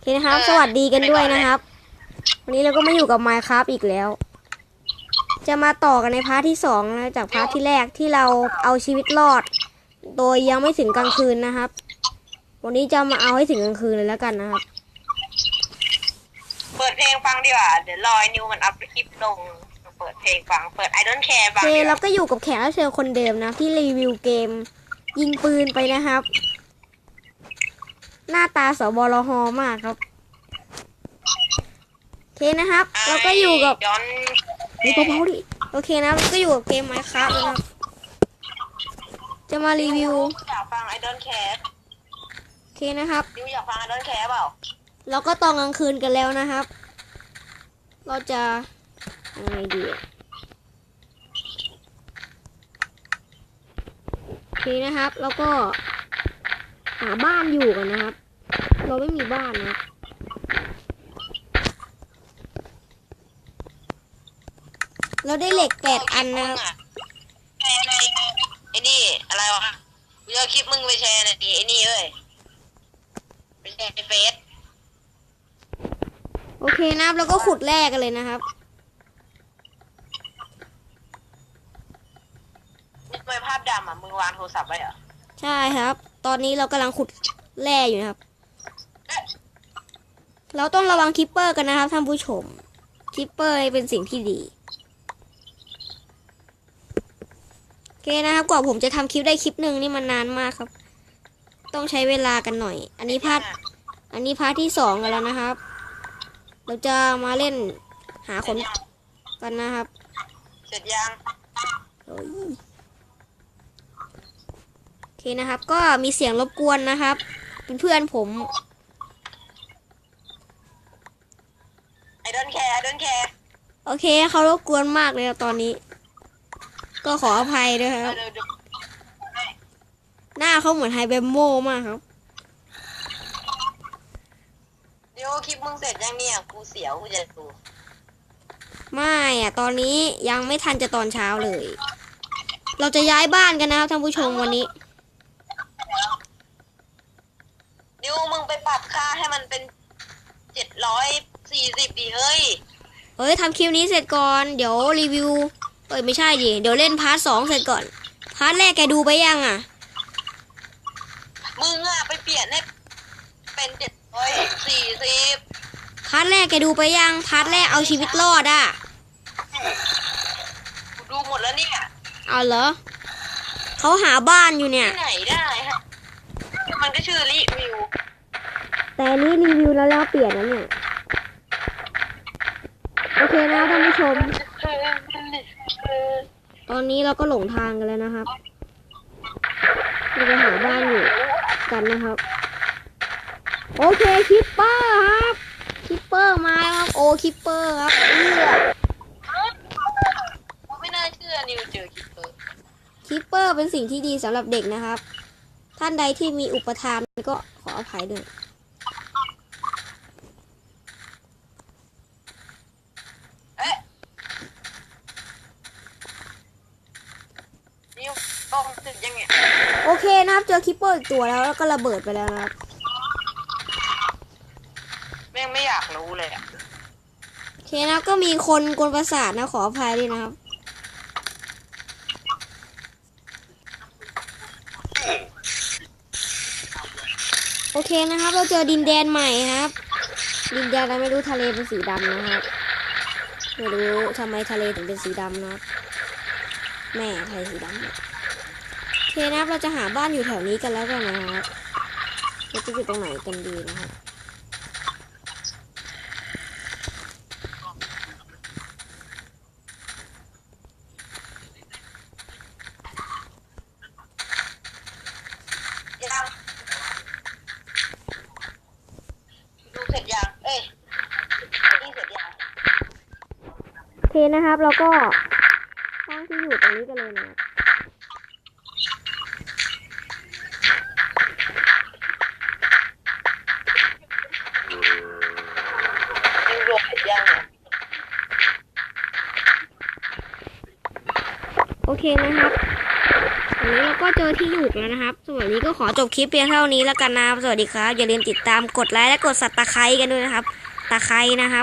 เคนะครับ สวัสดีกันด้วยนะครับ วันนี้เราก็มาอยู่กับ Minecraft อีกแล้ว จะมาต่อกันในพาร์ทที่สองนะจากพาร์ทที่แรกที่เราเอาชีวิตรอด โดยยังไม่ถึงกลางคืนนะครับ วันนี้จะมาเอาให้ถึงกลางคืนเลยแล้วกันนะครับ เปิดเพลงฟังดีกว่า เดี๋ยวรอยนิวมันอัพคลิปลง เปิดเพลงฟัง เปิด I don't care ฟังโอเคดีกเราว่าก็อยู่กับแขกรับเชิญคนเดิมนะที่รีวิวเกม ยิงปืนไปนะครับ หน้าตาสบลฮมากครับโอเคนะครับ เราก็อยู่กับย้อนนี่เบาๆดิโอเคนะเราก็อยู่กับเกมไมค์ครับนะครับ จะมารีวิวอยากฟัง I don't care โอเคนะครับนิวอยากฟัง I don't care เปล่าเราก็ตอนกลางคืนกันแล้วนะครับ เราจะยังไงดีอะโอเคนะครับ แล้วก็ หาบ้านอยู่กันนะครับ เราไม่มีบ้านนะเราได้เหล็กแปดอันนะครับแชร์ในไอ้นี่อะไรวะกูจะเอาคลิปมึงไปแชร์ในไอ้นี่เอ้ยไปแชร์ในเฟซโอเคนะครับแล้วก็ขุดแร่กันเลยนะครับนี่ทำไมภาพดำอะมึงวางโทรศัพท์ไว้เหรอ ใช่ครับ ตอนนี้เรากำลังขุดแร่อยู่นะครับ เราต้องระวังคิปเปอร์กันนะครับท่านผู้ชม คิปเปอร์เป็นสิ่งที่ดีโอเคนะครับกว่าผมจะทำคลิปได้คลิปหนึ่งนี่มันนานมากครับ ต้องใช้เวลากันหน่อย อันนี้พาร์ทอันนี้พาร์ทที่สองกันแล้วนะครับ เราจะมาเล่นหาคนกันนะครับ เสร็จยัง โอ้ยโอเคนะครับ ก็มีเสียงรบกวนนะครับ เป็นเพื่อนผม I don't care I don't care โอเคเขารบกวนมากเลยอะตอนนี้ ก็ขออภัยด้วยครับเดี๋ยวเดี๋ยวหน้าเขาเหมือนไฮเบมโมมากครับเดี๋ยวคลิปมึงเสร็จยังเนี่ยกูเสียวกูจะดูไม่อะตอนนี้ยังไม่ทันจะตอนเช้าเลย เราจะย้ายบ้านกันนะครับท่านผู้ชมวันนี้ เดี๋ยวมึงไปปรับค่าให้ มันเป็นเจ็ดร้อยสี่สิบดีเฮ้ยเฮ้ยทำคลิปนี้เสร็จก่อน เดี๋ยวรีวิว เอ้ยไม่ใช่ดิ เดี๋ยวเล่นพาร์ทสองเสร็จก่อน พาร์ทแรกแกดูไปยังอะ มึงอะไปเปลี่ยนให้เป็นเจ็ดร้อยสี่สิบพาร์ทแรกแกดูไปยัง พาร์ทแรกเอาชีวิตรอดอะ กูดูหมดแล้วเนี่ยเอาเหรอ เขาหาบ้านอยู่เนี่ย ที่ไหนได้ฮะ มันก็ชื่อรีวิว แต่อันนี้รีวิวแล้วแล้วเปลี่ยนนะเนี่ย โอเคนะท่านผู้ชม ตอนนี้เราก็หลงทางกันแล้วนะครับเราจะหาบ้านอยู่กันนะครับ โอเคคิปเปอร์ครับคิปเปอร์มาแล้วครับ โอคิปเปอร์ครับเอื้อกูไม่น่าเชื่อนิวเจอคิปเปอร์คิปเปอร์เป็นสิ่งที่ดีสำหรับเด็กนะครับ ท่านใดที่มีอุปทานก็ขออภัยด้วย เอ๊ะนิว กล้องติดยังไงโอเคนะครับ เจอคิปเปอร์อีกตัวแล้วแล้วก็ระเบิดไปแล้วนะครับแม่งไม่อยากรู้เลยอะโอเคนะครับก็มีคนกวนประสาทนะขออภัยด้วยนะครับ โอเคนะครับ เราเจอดินแดนใหม่ครับ ดินแดนอะไรไม่รู้ทะเลเป็นสีดำนะครับไม่รู้ทำไมทะเลถึงเป็นสีดำนะครับแม่ทะเลสีดำเนี่ยโอเคนะครับเราจะหาบ้านอยู่แถวนี้กันแล้วกันนะครับเราจะอยู่ตรงไหนกันดีนะครับยังดูเสร็จยังเอ้ยนี่เสร็จยังโอเคนะครับแล้วก็สร้างที่อยู่ตรงนี้กันเลยนะครับ นิวโรเสร็จยังเนี่ย โอ เคนะครับวันนี้เราก็เจอที่อยู่แล้วนะครับสำหรับวันนี้ก็ขอจบคลิปเพียงเท่านี้แล้วกันนะครับ สวัสดีครับ อย่าลืมติดตามกดไลค์และกดสับตะไคร้กันด้วยนะครับ ตะไคร้นะครับ